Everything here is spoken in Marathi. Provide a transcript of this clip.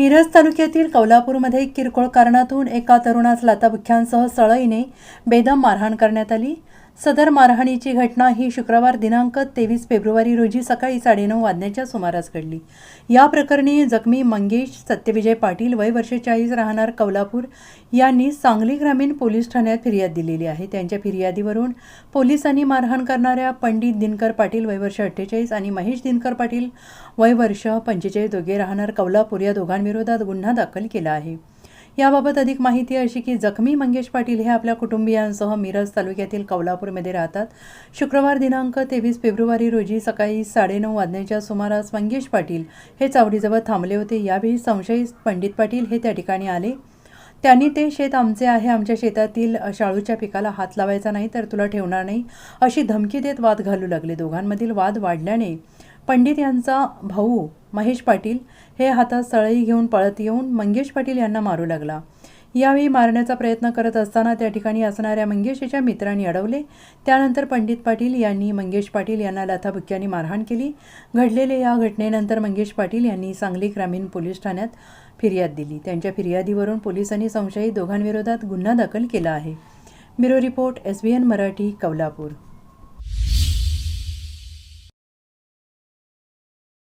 मिरज तालुक्यातील कौलापूरमध्ये किरकोळ कारणातून एका तरुणास लाताबुख्यांसह सळईने बेदम मारहाण करण्यात आली. सदर मारहाणीची घटना ही शुक्रवार दिनांक तेवीस फेब्रुवारी रोजी सकाळी साडेनऊ वाजण्याच्या सुमारास घडली. या प्रकरणी जखमी मंगेश सत्यविजय पाटील वय वर्ष चाळीस राहणार कौलापूर यांनी सांगली ग्रामीण पोलीस ठाण्यात फिर्याद दिलेली आहे. त्यांच्या फिर्यादीवरून पोलिसांनी मारहाण करणाऱ्या पंडित दिनकर पाटील वय वर्ष अठ्ठेचाळीस आणि महेश दिनकर पाटील वय वर्ष पंचेचाळीस दोघे राहणार कौलापूर या दोघांविरोधात गुन्हा दाखल केला आहे. याबाबत अधिक माहिती अशी की जखमी मंगेश पाटील हे आपल्या कुटुंबियांसह मिरज तालुक्यातील कौलापूरमध्ये राहतात. शुक्रवार दिनांक तेवीस फेब्रुवारी रोजी सकाळी साडेनऊ वाजण्याच्या सुमारास मंगेश पाटील हे चावडीजवळ थांबले होते. यावेळी संशयित पंडित पाटील हे त्या ठिकाणी आले. त्यांनी ते शेत आमचे आहे आमच्या शेतातील शाळूच्या पिकाला हात लावायचा नाही तर तुला ठेवणार नाही. अशी धमकी देत वाद घालू लागले. दोघांमधील वाद वाढल्याने पंडित यांचा भाऊ महेश पाटील हे हातात सळई घेऊन पळत येऊन मंगेश पाटील यांना मारू लागला. यावेळी मारण्याचा प्रयत्न करत असताना त्या ठिकाणी असणाऱ्या मंगेशच्या मित्रांनी अडवले. त्यानंतर पंडित पाटील यांनी मंगेश पाटील यांना लाथाबुक्क्यांनी मारहाण केली. घडलेल्या या घटनेनंतर मंगेश पाटील यांनी सांगली ग्रामीण पोलीस ठाण्यात फिर्याद दिली. त्यांच्या फिर्यादीवरून पोलिसांनी संशयित दोघांविरोधात गुन्हा दाखल केला आहे. Bureau report S B N Marathi Kolhapur.